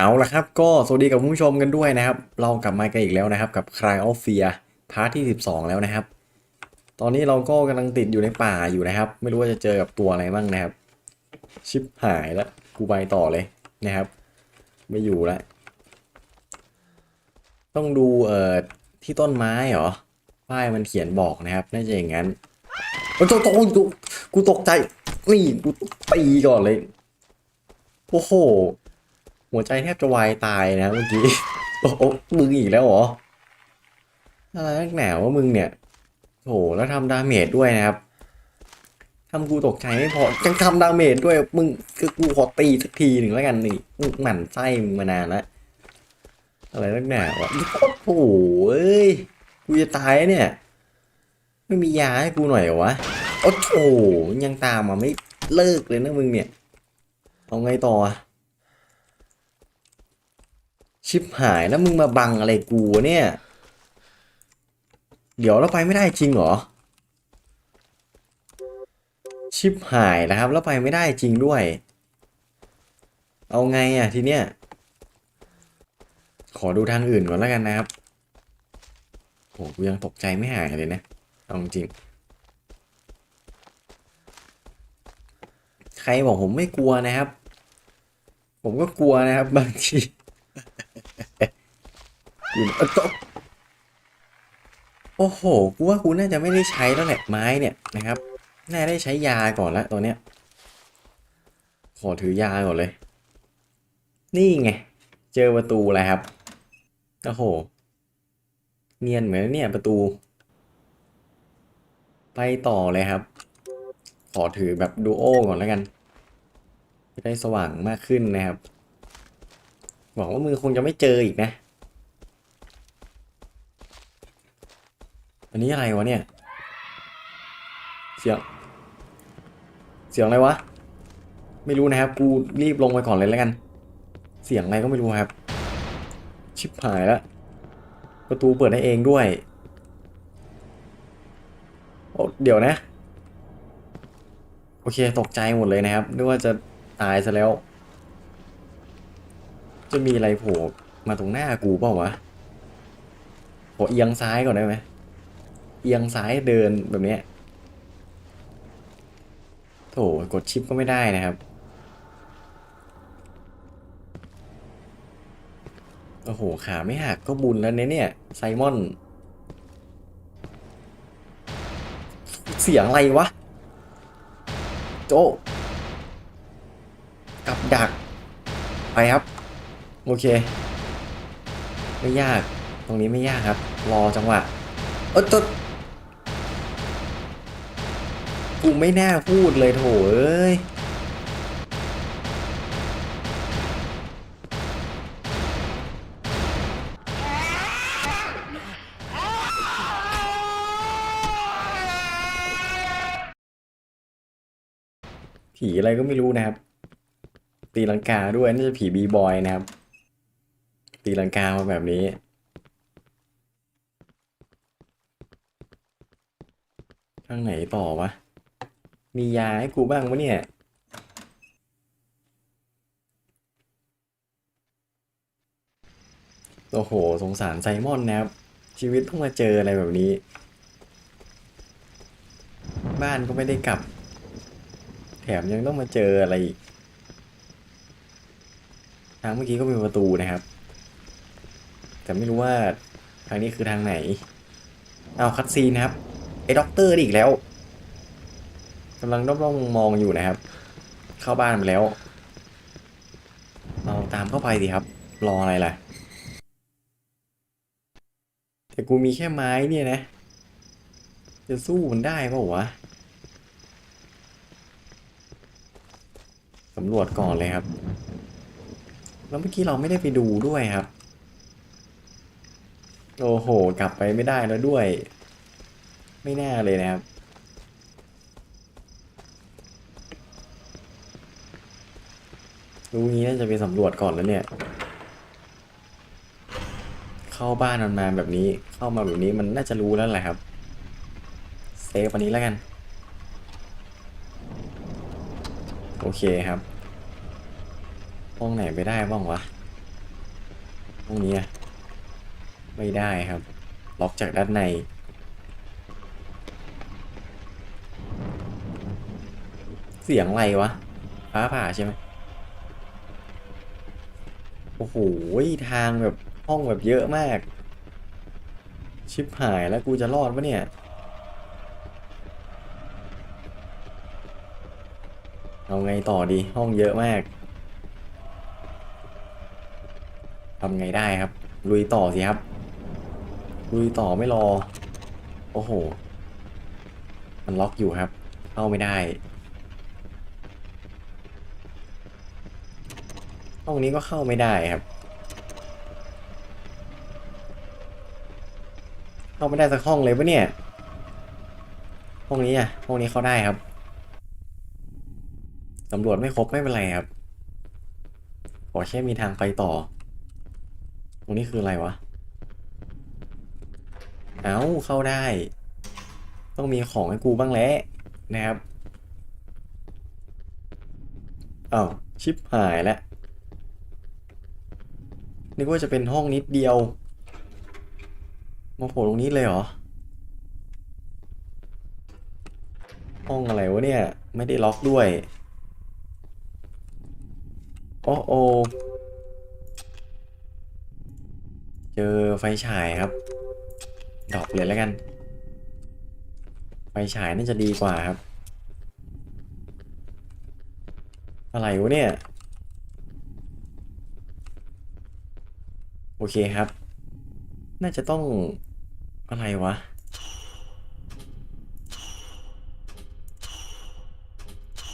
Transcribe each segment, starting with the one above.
เอาละครับก็สวัสดีกับผู้ชมกันด้วยนะครับ เรากลับมากันอีกแล้วนะครับ กับ Cry of Fear พาร์ทที่ 12 แล้วนะครับ ตอนนี้เราก็กำลังติดอยู่ในป่าอยู่นะครับ ไม่รู้ว่าจะเจอกับตัวอะไรบ้างนะครับ ชิปหายแล้วกูไปต่อเลยนะครับ ไม่อยู่แล้วต้องดูเอ่อที่ต้นไม้เหรอป้ายมันเขียนบอกนะครับ น่าจะอย่างนั้นโอ้ยตกตกกูกูตกใจนี่กูตีก่อนเลยโอ้โห หัวใจแทบจะวายตายนะเมื่อกี้ โอ้มึงอีกแล้วเหรอ อะไรนักหนาวะมึงเนี่ยโอ้โหแล้วทำดาเมจด้วยนะครับทำกูตกใจไม่พอยังทำดาเมจด้วย มึงคือกูขอตีสักทีหนึ่งแล้วกันนี่มึงหมั่นไส้มึงมานานแล้วอะไรนักหนาวะโอ้โหเอ้ยกูจะตายเนี่ย ไม่มียาให้กูหน่อยเหรอวะโอ้โหยังตามมาไม่เลิกเลยนะมึงเนี่ย เอาไงต่ออะ ชิบหายแล้วมึงมาบังอะไรกูเนี่ย เดี๋ยวเราไปไม่ได้จริงเหรอ ชิบหายแล้วครับแล้วไปไม่ได้จริงด้วย เอาไงอะทีเนี้ย ขอดูทางอื่นก่อนแล้วกันนะครับโหกูยังตกใจไม่หายเลยนะเอาจริง ใครบอกผมไม่กลัวนะครับ ผมก็กลัวนะครับบางที อยู่เอ้ยตกโอ้โห กูว่ากูน่าจะไม่ได้ใช้แล้วแหละไม้เนี่ยนะครับ น่าได้ใช้ยาก่อนละตัวเนี้ย ขอถือยาก่อนเลย นี่ไง เจอประตูแล้วครับ โอ้โห เนียนเหมือนเนี่ยประตู ไปต่อเลยครับ ขอถือแบบดูโอก่อนแล้วกัน จะได้สว่างมากขึ้นนะครับ หวังว่ามือคงจะไม่เจออีกนะ อันนี้อะไรวะเนี่ย เสียง เสียงอะไรวะ ไม่รู้นะครับ กูรีบลงไปก่อนเลยแล้วกัน เสียงอะไรก็ไม่รู้ครับ ชิบหายแล้ว ประตูเปิดได้เองด้วย โอ้เดี๋ยวนะ โอเค ตกใจหมดเลยนะครับนึกว่าจะตายซะแล้ว จะมีอะไรโผล่มาตรงหน้ากูเปล่าวะขอเอียงซ้ายก่อนได้ไหมเอียงซ้ายเดินแบบนี้โถกดชิปก็ไม่ได้นะครับ โอ้โห ขาไม่หักก็บุญแล้วเนี่ยเนี่ยไซมอน เสียงอะไรวะ โจกับดัก ไปครับ โอเค ไม่ยาก ตรงนี้ไม่ยากครับ รอจังหวะเออตัวกูไม่น่าพูดเลยโถเอ้ยผีอะไรก็ไม่รู้นะครับ ตีลังกาด้วยน่าจะผีบีบอยนะครับ ตีลังกามาแบบนี้ทางไหนต่อวะ มียาให้กูบ้างวะเนี่ยโอ้โห สงสารไซมอนนะครับ ชีวิตต้องมาเจออะไรแบบนี้ บ้านก็ไม่ได้กลับ แถมยังต้องมาเจออะไรอีกทางเมื่อกี้ก็มีประตูนะครับ แต่ไม่รู้ว่าทางนี้คือทางไหน เอาคัดซีนนะครับไอ้ด็อกเตอร์อีกแล้วกำลังด้อมๆมองอยู่นะครับ เข้าบ้านไปแล้ว เราตามเข้าไปสิครับ รออะไรล่ะ แต่กูมีแค่ไม้เนี่ยนะ จะสู้มันได้เปล่าวะสำรวจก่อนเลยครับ แล้วเมื่อกี้เราไม่ได้ไปดูด้วยครับ โอ้โห กลับไปไม่ได้แล้วด้วย ไม่แน่เลยนะครับ รู้งี้น่าจะไปสำรวจก่อนแล้วเนี่ย เข้าบ้านมันมาแบบนี้ เข้ามาแบบนี้มันน่าจะรู้แล้วแหละครับ เซฟอันนี้แล้วกัน โอเคครับ ห้องไหนไปได้บ้างวะ ห้องนี้อะ ไม่ได้ครับ ล็อกจากด้านใน เสียงอะไรวะ ฟ้าผ่าใช่ไหมโอ้โห ทางแบบห้องแบบเยอะมาก ชิบหายแล้วกูจะรอดปะเนี่ย เอาไงต่อดีห้องเยอะมากทำไงได้ครับ ลุยต่อสิครับ ลุยต่อไม่รอ โอ้โห มันล็อกอยู่ครับ เข้าไม่ได้ ห้องนี้ก็เข้าไม่ได้ครับ เข้าไม่ได้สักห้องเลยปะเนี่ย ห้องนี้อะ ห้องนี้เข้าได้ครับสำรวจไม่ครบไม่เป็นไรครับ ขอแค่มีทางไปต่อ ตรงนี้คืออะไรวะ เอ้าเข้าได้ ต้องมีของให้กูบ้างแหละนะครับอ้าวชิปหายแล้วนึกว่าจะเป็นห้องนิดเดียว มาโผล่ตรงนี้เลยเหรอ ห้องอะไรวะเนี่ย ไม่ได้ล็อกด้วยโอ้โอเจอไฟฉายครับ ดอปเลยแล้วกัน ไฟฉายน่าจะดีกว่าครับ อะไรวะเนี่ย โอเคครับ น่าจะต้องอะไรวะ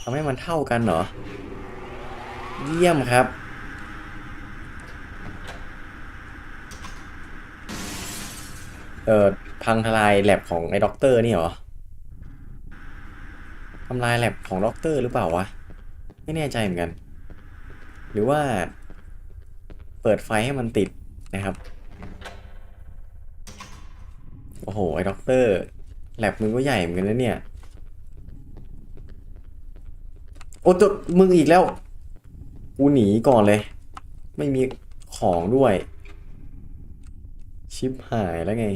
ทำให้มันเท่ากันเหรอ เยี่ยมครับ เออพังทลายแลบของไอ้ด็อกเตอร์นี่เหรอทำลายแลบของด็อกเตอร์หรือเปล่าวะ ไม่แน่ใจเหมือนกัน หรือว่า เปิดไฟให้มันติดนะครับ โอ้โห ไอ้ด็อกเตอร์แลบมึงก็ใหญ่เหมือนกันนะเนี่ย โอ้ตัวมึงอีกแล้ว กูหนีก่อนเลย ไม่มีของด้วย ชิปหายแล้วไง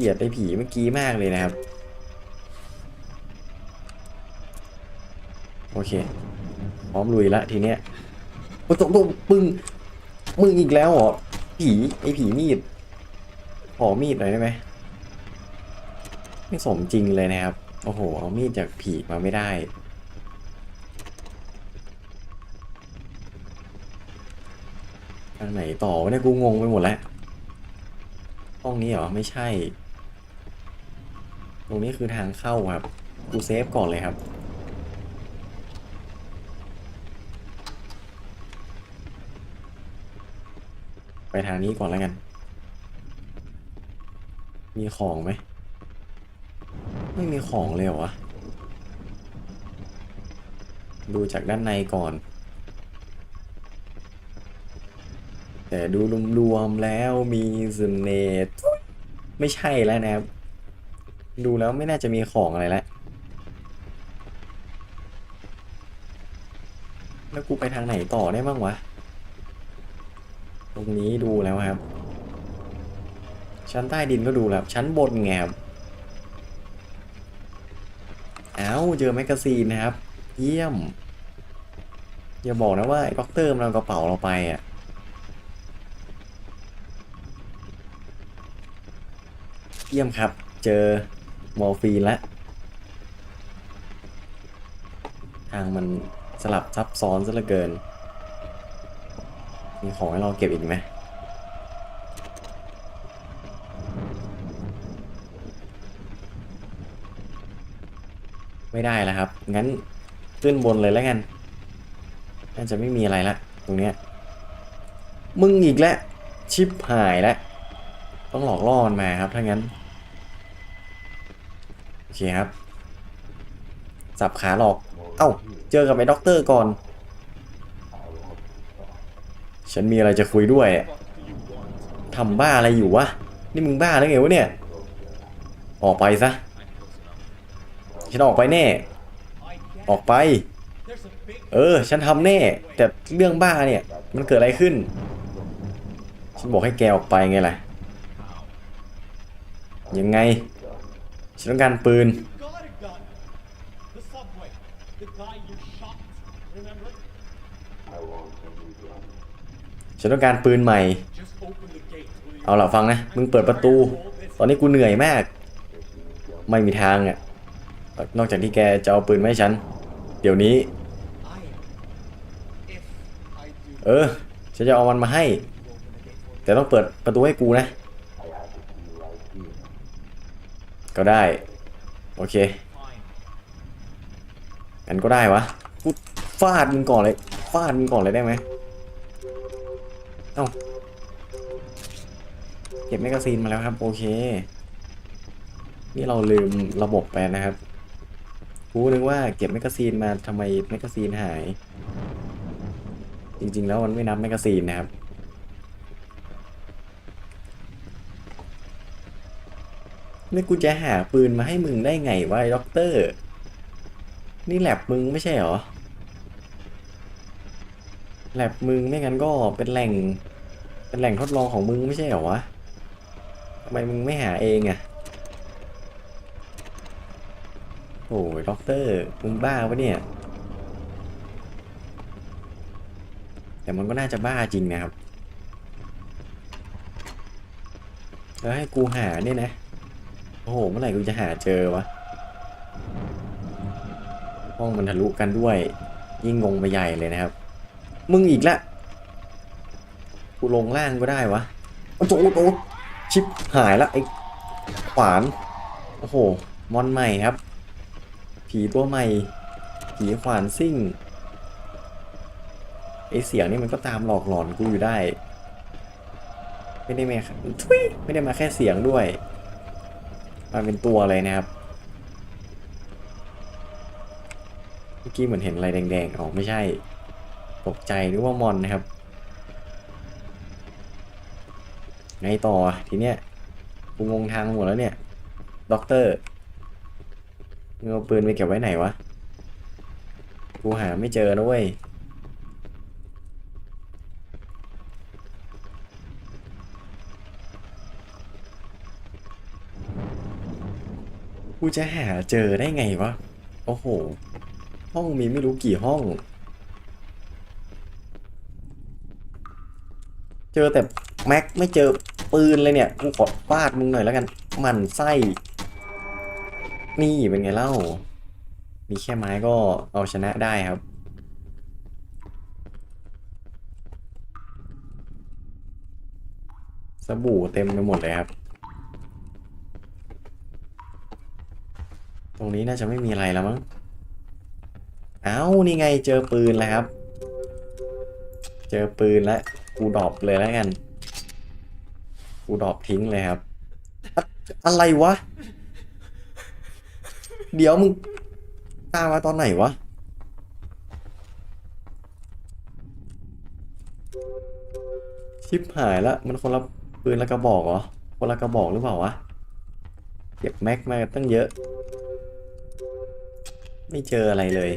ลียดไอ้ผีเมื่อกี้มากเลยนะครับ โอเค พร้อมลุยละทีเนี้ยโอ้ตัวตัวมึงมึงอีกแล้วเหรอ ผีไอ้ผีมีดขอมีดหน่อยได้ไหมไม่สมจริงเลยนะครับ โอ้โห เอามีดจากผีมาไม่ได้ ทางไหนต่อเนี่ยกูงงไปหมดแล้ว ห้องนี้เหรอ ไม่ใช่ ตรงนี้คือทางเข้าครับ กูเซฟก่อนเลยครับ ไปทางนี้ก่อนแล้วกัน มีของไหม ไม่มีของเลยเหรอวะ ดูจากด้านในก่อน แต่ดูรวมๆแล้วมีเน่ห์ไม่ใช่แล้วนะครับ ดูแล้วไม่น่าจะมีของอะไรแล้วแล้วกูไปทางไหนต่อได้บ้างวะ ตรงนี้ดูแล้วครับ ชั้นใต้ดินก็ดูแล้ว ชั้นบนไงครับเอ้าเจอแมกกาซีนนะครับ เยี่ยม อย่าบอกนะว่าไอ้ด็อกเตอร์มันเอากระเป๋าเราไปอะเยี่ยมครับ เจอ มอร์ฟีนแล้วทางมันสลับซับซ้อนซะเหลือเกิน มีของให้เราเก็บอีกไหมไม่ได้แล้วครับ งั้นขึ้นบนเลยแล้วกัน น่าจะไม่มีอะไรละ ตรงเนี้ย มึงอีกแล้ว ชิปหายแล้ว ต้องหลอกล่อมันมาครับ ถ้างั้น โอเคครับ สับขาหลอก เอ้า เจอกับไอ้ด็อกเตอร์ก่อน ฉันมีอะไรจะคุยด้วยทำบ้าอะไรอยู่วะ นี่มึงบ้าหรือไงวะเนี่ย ออกไปซะ ฉันออกไปแน่ ออกไป เออ ฉันทำแน่ แต่เรื่องบ้าเนี่ย มันเกิดอะไรขึ้น ฉันบอกให้แกออกไปไงล่ะ ยังไง ฉันต้องการปืน ฉันต้องการปืนใหม่ เอาล่ะฟังนะ มึงเปิดประตู ตอนนี้กูเหนื่อยมาก ไม่มีทางอะ นอกจากที่แกจะเอาปืนมาให้ฉัน เดี๋ยวนี้ เออ ฉันจะเอามันมาให้ แต่ต้องเปิดประตูให้กูนะ ก็ได้ โอเค fine. งั้นก็ได้วะกูฟาดมึงก่อนเลยฟาดมึงก่อนเลยได้ไหมเอ้าเก็บแมกกาซีนมาแล้วครับ โอเค นี่เราลืมระบบไปนะครับกูนึกว่าเก็บแมกกาซีนมาทำไมแมกกาซีนหาย จริงๆแล้วมันไม่นับแมกกาซีนนะครับ นี่กูจะหาปืนมาให้มึงได้ไงวะไอ้ด็อกเตอร์ นี่แลบมึงไม่ใช่หรอ แลบมึงไม่งั้นก็เป็นแหล่ง เป็นแหล่งทดลองของมึงไม่ใช่หรอวะทำไมมึงไม่หาเองอะโอ้ยด็อกเตอร์ มึงบ้าปะเนี่ย แต่มันก็น่าจะบ้าจริงนะครับ แล้วให้กูหาเนี่ยนะ โอ้โห เมื่อไหร่กูจะหาเจอวะ ห้องมันทะลุกันด้วย ยิ่งงงไปใหญ่เลยนะครับ มึงอีกละ กูลงล่างก็ได้วะ โอ้โหโอ้ชิปหายละไอ้ขวาน โอ้โห มอนใหม่ครับ ผีตัวใหม่ ผีขวานซิ่งไอเสียงนี่มันก็ตามหลอกหลอนกูอยู่ได้ ไม่ได้มาทุยไม่ได้มาแค่เสียงด้วย มาเป็นตัวเลยนะครับ เมื่อกี้เหมือนเห็นอะไรแดงๆ ออกไม่ใช่ ตกใจนึกว่ามอนนะครับ ไงต่อทีเนี้ยกูงงทางหมดแล้วเนี่ย ด็อกเตอร์มึงาปืนไปเก็บไว้ไหนวะ กูหาไม่เจอนะเว้ย กูจะหาเจอได้ไงวะ โอ้โห ห้องมีไม่รู้กี่ห้อง เจอแต่แม็กไม่เจอปืนเลยเนี่ย กูขอฟาดมึงหน่อยแล้วกัน มันไส้ นี่เป็นไงเล่า มีแค่ไม้ก็เอาชนะได้ครับสบู่เต็มไปหมดเลยครับ ตรงนี้น่าจะไม่มีอะไรแล้วมั้ง เอ้านี่ไงเจอปืนแล้วครับ เจอปืนแล้วกูดรอปเลยแล้วกัน กูดรอปทิ้งเลยครับอะอะไรวะ เดี๋ยวมึงตามมาตอนไหนวะ ชิปหายแล้วมันคนละปืนละกระบอกเหรอ คนละกระบอกหรือเปล่าวะ เก็บแม็กมาตั้งเยอะ ไม่เจออะไรเลย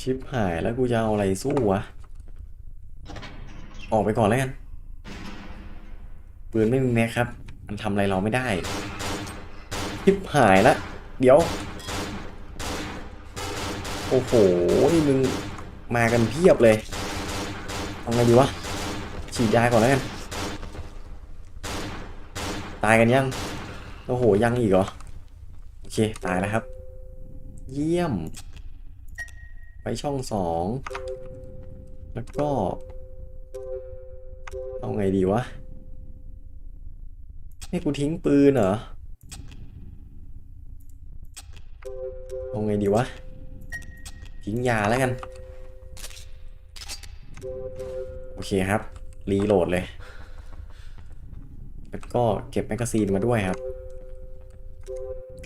ชิปหายแล้วกูจะเอาอะไรสู้วะ ออกไปก่อนแล้วกัน ปืนไม่มีแม็กครับ มันทำอะไรเราไม่ได้ ชิปหายแล้วเดี๋ยว โอ้โหมึงมากันเพียบเลยทำไงดีวะ ฉีดยาก่อนแล้วกัน ตายกันยัง โอ้โห ยังอีกเหรอ โอเค ตายแล้วครับ เยี่ยม ไปช่องสอง แล้วก็ เอาไงดีวะ ให้กูทิ้งปืนเหรอ เอาไงดีวะ ทิ้งยาแล้วกัน โอเคครับ รีโหลดเลย แล้วก็เก็บแมกกาซีนมาด้วยครับ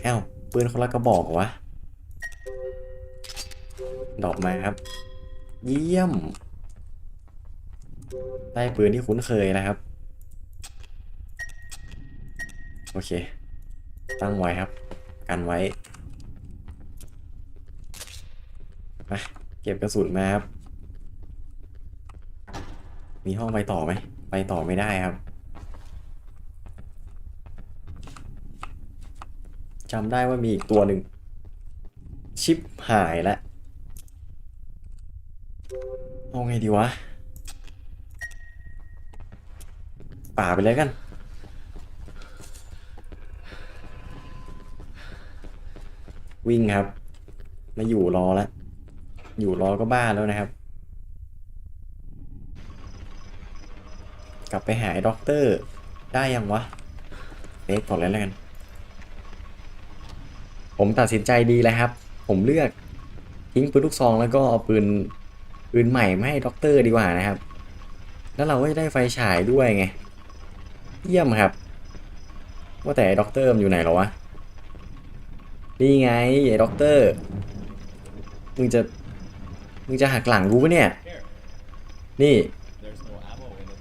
อ้าวปืนคนละกระบอกวะ ดอกมาครับ เยี่ยม ได้ปืนที่คุ้นเคยนะครับ โอเค ตั้งไว้ครับ กันไว้ไปเก็บกระสุนมาครับ มีห้องไปต่อไหม ไปต่อไม่ได้ครับ จำได้ว่ามีอีกตัวหนึ่ง ชิปหายแล้วเอาไงดีวะ ป่าไปเลยกัน วิ่งครับไม่อยู่รอแล้ว อยู่รอก็บ้าแล้วนะครับ กลับไปหาไอ้ด็อกเตอร์ได้ยังวะเล็กก่อนเลยแล้วกัน ผมตัดสินใจดีแล้วครับ ผมเลือกทิ้งปืนลูกซองแล้วก็เอาปืนปืนใหม่มาให้ด็อกเตอร์ดีกว่านะครับ แล้วเราก็จะได้ไฟฉายด้วยไง เยี่ยมครับ ว่าแต่ด็อกเตอร์มันอยู่ไหนหรอวะ นี่ไงไอ้ด็อกเตอร์ มึงจะ มึงจะหักหลังกูปะเนี่ย นี่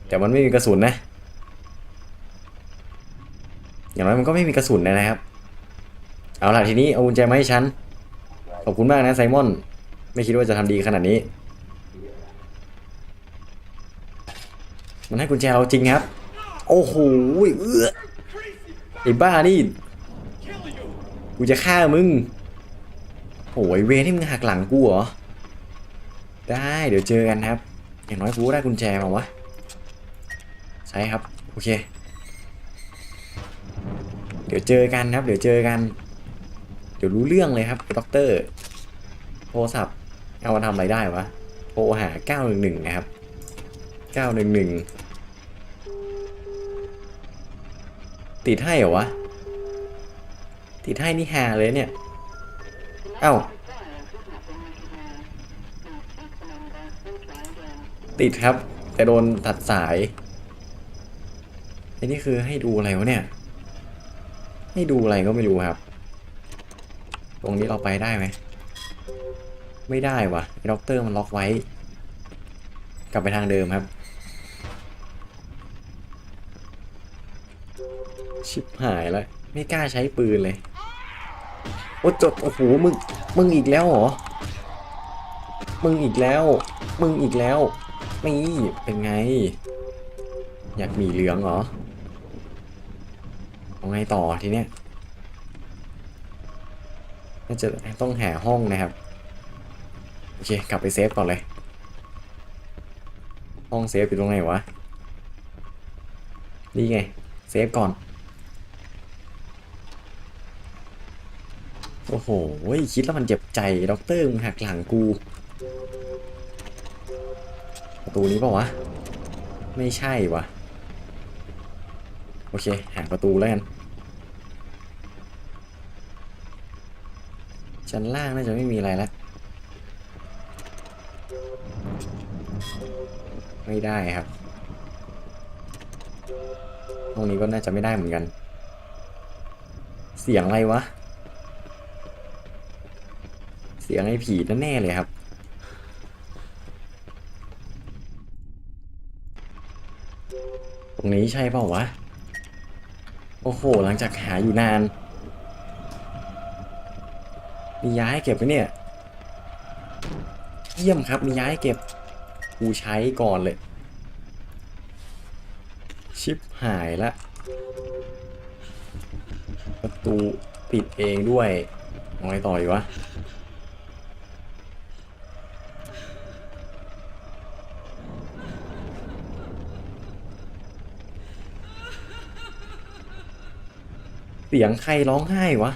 แต่มันไม่มีกระสุนนะ อย่างน้อยมันก็ไม่มีกระสุนนะครับ เอาล่ะทีนี้เอากุญแจมาให้ฉัน ขอบคุณมากนะไซมอน ไม่คิดว่าจะทำดีขนาดนี้ มันให้กุญแจเราจริงครับ โอ้โหเออไอ้บ้านี่ กูจะฆ่ามึงโอ้ยเวรที่มึงหักหลังกูเหรอ ได้เดี๋ยวเจอกันครับ อย่างน้อยกูได้กุญแจมาวะ ใช่ครับ โอเค เดี๋ยวเจอกันครับ เดี๋ยวเจอกัน เดี๋ยวรู้เรื่องเลยครับด็อกเตอร์โทรศัพท์เอามาทำอะไรได้วะโทรหา 911 นะครับ 911 ติดให้เหรอวะ ติดให้นี่ฮาเลยเนี่ย เอ้า ติดครับ แต่โดนตัดสายไอ้นี่คือให้ดูอะไรวะเนี่ย ให้ดูอะไรก็ไม่รู้ครับ ตรงนี้เราไปได้ไหม ไม่ได้วะไอ้ด็อกเตอร์มันล็อกไว้ กลับไปทางเดิมครับ ชิบหายแล้ว ไม่กล้าใช้ปืนเลย โอ้จด โอ้โห มึง มึงอีกแล้วเหรอ มึงอีกแล้ว มึงอีกแล้ว นี่ เป็นไง อยากมีเหลืองเหรอเอาไงต่อทีเนี้ย น่าจะต้องหาห้องนะครับ โอเค กลับไปเซฟก่อนเลย ห้องเซฟอยู่ตรงไหนวะ นี่ไง เซฟก่อน โอ้โห คิดแล้วมันเจ็บใจด็อกเตอร์มึงหักหลังกู ประตูนี้เปล่าวะ ไม่ใช่วะ โอเค หาประตูแล้วกัน ชั้นล่างน่าจะไม่มีอะไรแล้วไม่ได้ครับห้องนี้ก็น่าจะไม่ได้เหมือนกัน เสียงอะไรวะ เสียงไอ้ผีแน่เลยครับ ตรงนี้ใช่เปล่าวะ โอ้โห หลังจากหาอยู่นาน มีย้ายเก็บไหมเนี่ย เยี่ยมครับ มีย้ายเก็บ กูใช้ก่อนเลย ชิปหายละ ประตูปิดเองด้วยเอาไงต่อดีวะเสียงใครร้องไห้วะ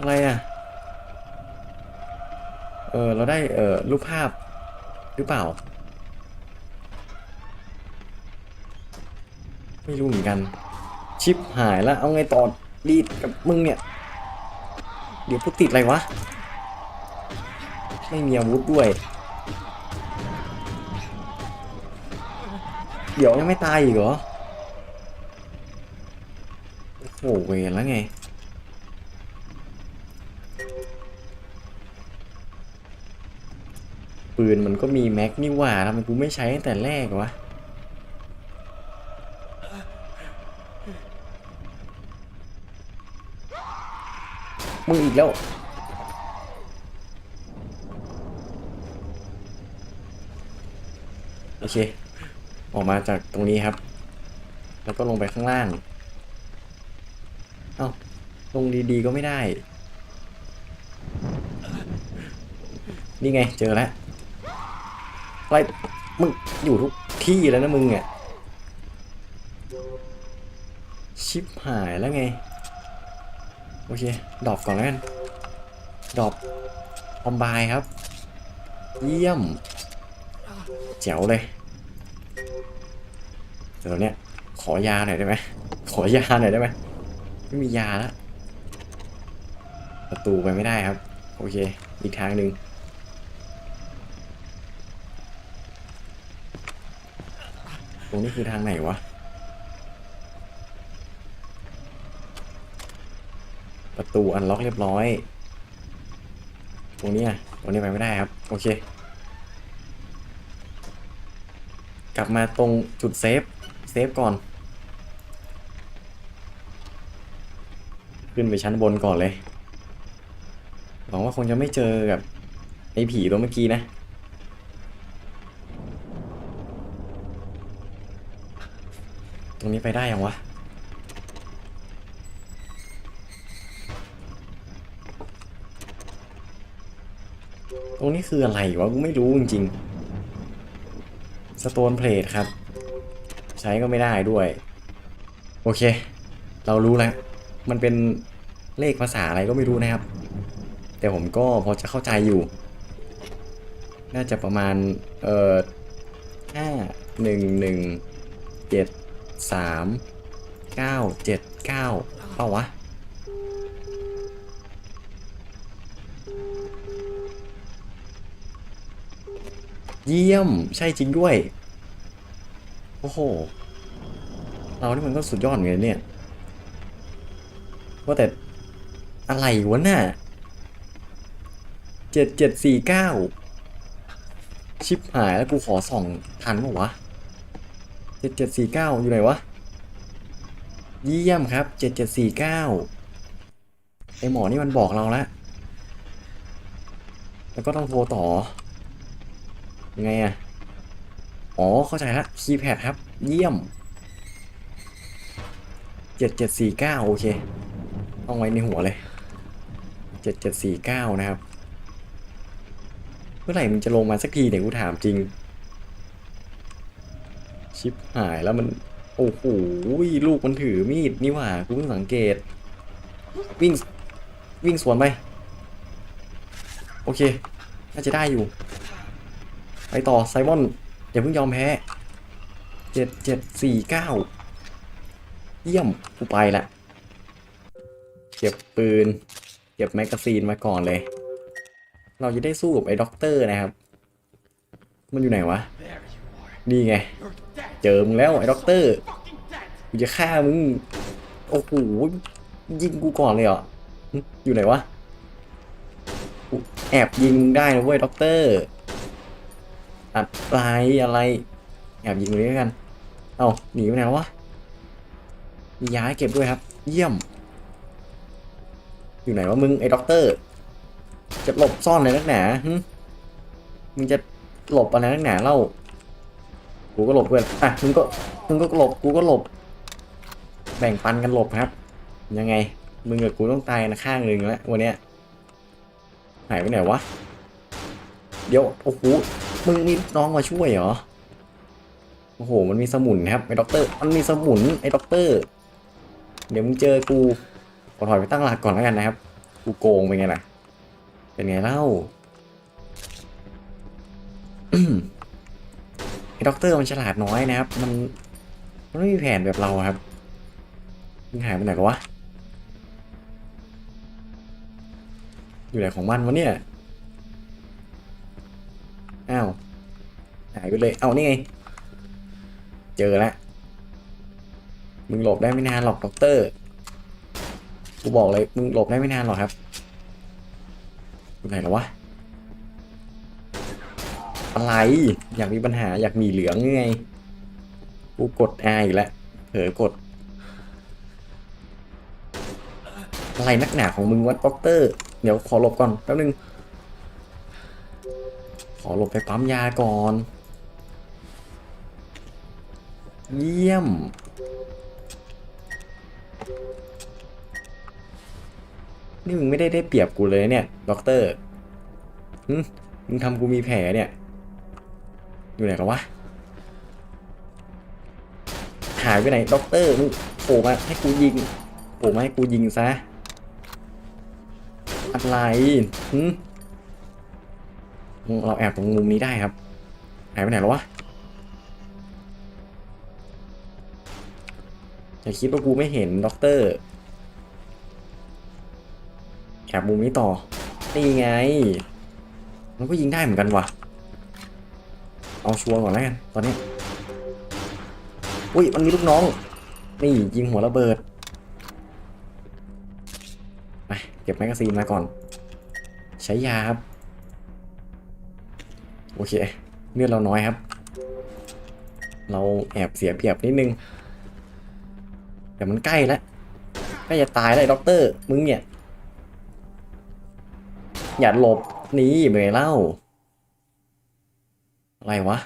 อะไรอะ เออ เราได้ เออรูปภาพ หรือเปล่า ไม่รู้เหมือนกัน ชิปหายแล้ว เอาไงต่อดีดกับมึงเนี่ย เดี๋ยวพวกติดอะไรวะ ไม่มีอาวุธด้วย เดี๋ยวยังไม่ตายอีกเหรอโอ้โหเวรแล้วไง ปืนมันก็มีแม็กนี่หว่าแล้วมันกูไม่ใช้ตั้งแต่แรกวะมึงอีกแล้วโอเค ออกมาจากตรงนี้ครับ แล้วก็ลงไปข้างล่าง เอา้า ลงดีๆก็ไม่ได้ นี่ไง เจอแล้ว อะไรมึงอยู่ทุกที่แล้วนะมึงอะชิปหายแล้วไง โอเค ดรอปก่อนแล้วกัน ดรอปคอมบายครับ เยี่ยม แจ๋วเลย เดี๋ยวเนี้ยขอยาหน่อยได้ไหม ขอยาหน่อยได้ไหม ไม่มียาแล้วประตูไปไม่ได้ครับ โอเค อีกทางหนึ่ง ตรงนี้คือทางไหนวะ ประตูอันล็อกเรียบร้อย ตรงนี้อะตรงนี้ไปไม่ได้ครับ โอเค กลับมาตรงจุดเซฟ เซฟก่อน ขึ้นไปชั้นบนก่อนเลยหวังว่าคงจะไม่เจอกับไอ้ผีตัวเมื่อกี้นะ รงนี้ไปได้ยังวะ ตรงนี้คืออะไรวะกูไม่รู้จริงๆสโตนเพลทครับ ใช้ก็ไม่ได้ด้วย โอเค เรารู้แล้ว มันเป็นเลขภาษาอะไรก็ไม่รู้นะครับ แต่ผมก็พอจะเข้าใจอยู่ น่าจะประมาณ เอ่อห้าหนึ่งหนึ่งเจ็ด สามเก้าเจ็ดเก้าเปล่าวะเยี่ยมใช่จริงด้วย โอ้โห เรานี่มันก็สุดยอดเหมือนกันเนี่ย ว่าแต่อะไรวะน่ะเจ็ดเจ็ดสี่เก้าชิปหายแล้วกูขอส่องทันปะวะ เจ็ดเจ็ดสี่เก้าอยู่ไหนวะ เยี่ยมครับเจ็ดเจ็ดสี่เก้าไอหมอนี่มันบอกเราแล้ว แล้วก็ต้องโทรต่อ ยังไงอะอ๋อ เข้าใจละคีย์แพดครับ เยี่ยมเจ็ดเจ็ดสี่เก้าโอเคต้องไว้ในหัวเลยเจ็ดเจ็ดสี่เก้านะครับ เมื่อไหร่มึงจะลงมาสักทีเนี่ยกูถามจริง ชิปหายแล้วมัน โอ้โหลูกมันถือมีดนี่หว่ากูเพิ่งสังเกต วิ่งวิ่งสวนไป โอเค น่าจะได้อยู่ ไปต่อไซมอนอย่าเพิ่งยอมแพ้เจ็ดเจ็ดสี่เก้าเยี่ยมกูไปละเก็บปืน เก็บแมกกาซีนมาก่อนเลย เราจะได้สู้กับไอ้ด็อกเตอร์นะครับ มันอยู่ไหนวะ นี่ไง เจอมึงแล้วไอ้ด็อกเตอร์กูจะฆ่ามึงโอ้โหยิงกูก่อนเลยเหรออยู่ไหนวะแอบยิงมึงได้นะเว้ยด็อกเตอร์อะไรอะไร แอบยิงตรงนี้แล้วกัน เอาหนีไปไหนวะมียาให้เก็บด้วยครับ เยี่ยม อยู่ไหนวะมึงไอ้ด็อกเตอร์ จะหลบซ่อนอะไรนักหนาหึมึงจะหลบอะไรนักหนาเล่า กูก็หลบเพื่อน อะ มึงก็ มึงก็หลบ กูก็หลบ แบ่งปันกันหลบครับ ยังไง มึงกับกูต้องตายนะข้างหนึ่งแล้ววันเนี้ย หายไปไหนวะ เดี๋ยว โอ้โห มึงนี่น้องมาช่วยเหรอ โอ้โห มันมีสมุนครับ ไอ้ด็อกเตอร์ มันมีสมุน ไอ้ด็อกเตอร์ เดี๋ยวมึงเจอกูขอถอยไปตั้งหลักก่อนแล้วกันนะครับ กูโกงไปไงล่ะ เป็นไงเล่า ด็อกเตอร์มันฉลาดน้อยนะครับ มันมันไม่มีแผนแบบเราครับมึงหายไปไหนกันวะ อยู่ไหนของมันวะเนี่ย อ้าว หายไปเลย เอานี่ไง เจอแล้วมึงหลบได้ไม่นานหรอกด็อกเตอร์ กูบอกเลย มึงหลบได้ไม่นานหรอกครับอยู่ไหนแล้ววะ อะไร อยากมีปัญหาอยากมีเหลืองยังไง กูกด R อีกแล้วเผลอกด อะไรนักหนาของมึงวะด็อกเตอร์ เดี๋ยวขอหลบก่อนแป๊บนึง ขอหลบไปปั๊มยาก่อน เยี่ยมนี่มึงไม่ได้ได้เปรียบกูเลยเนี่ยด็อกเตอร์มึงทำกูมีแผลเนี่ย อยู่ไหนกันวะ หายไปไหนด็อกเตอร์มึงโผล่มาให้กูยิงโผล่มาให้กูยิงซะ อะไรหึมึงเราแอบตรงมุมนี้ได้ครับ หายไปไหนแล้ววะ อย่าคิดว่ากูไม่เห็นด็อกเตอร์ แอบมุมนี้ต่อ นี่ไง มันก็ยิงได้เหมือนกันว่ะ เอาชัวร์ก่อนแล้วกันตอนนี้ อุ้ยมันมีลูกน้อง นี่ยิงหัวระเบิด ไปเก็บแมกกาซีนมาก่อน ใช้ยาครับ โอเคเลือดเราน้อยครับ เราแอบเสียเปรียบนิดนึงแต่มันใกล้แล้วใกล้จะตายแล้วด็อกเตอร์ มึงเนี่ย อย่าหลบหนี่เบยเล่า อะไรวะ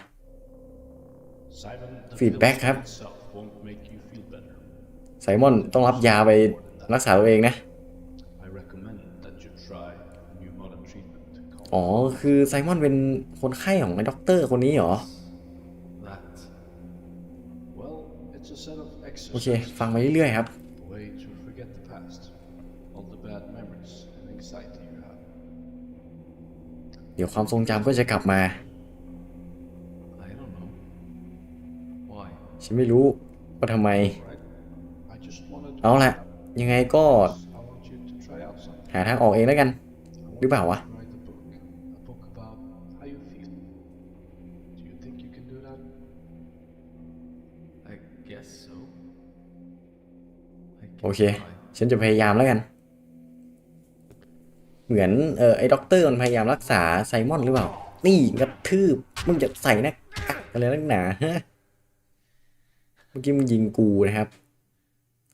Simon, the Feedback, pill ครับ itself won't make you feel better. ไซมอนต้องรับยาไปรักษาตัวเองนะ I recommend that you try a new modern treatment called อ๋อ คือไซมอนเป็นคนไข้ของไอ้ด็อกเตอร์คนนี้เหรอ that. Well, it's a set of โอเค exercises, ฟังไปเรื่อยๆครับ a way to forget the past, all the bad memories and anxiety you have. เดี๋ยวความทรงจำก็จะกลับมา ฉันไม่รู้ว่าทำไม เอาละยังไงก็ หาทางออกเองแล้วกัน หรือเปล่าวะโอเค ฉันจะพยายามแล้วกัน เหมือนเออไอ้ด็อกเตอร์มันพยายามรักษาไซมอนหรือเปล่า นี่กระทืบมึงจะใส่หน้ากากอะไรนักหนาฮะ มื่อกี้มึงยิงกูนะครับ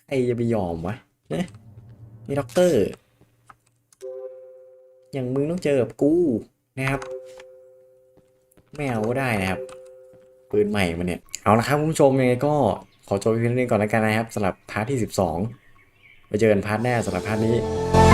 ไอ้จะไปยอมวะเนี่ยนี่ด็อกเตอร์ อย่างมึงต้องเจอกับกูนะครับไม่เอาก็ได้นะครับปืนใหม่มันเนี่ยเอาละครับคุณผู้ชมยังไงก็ขอจบเพียงเท่านี้ก่อนแล้วกันนะครับสำหรับพาร์ทที่ 12 ไปเจอกันพาร์ทหน้าสำหรับพาร์ทนี้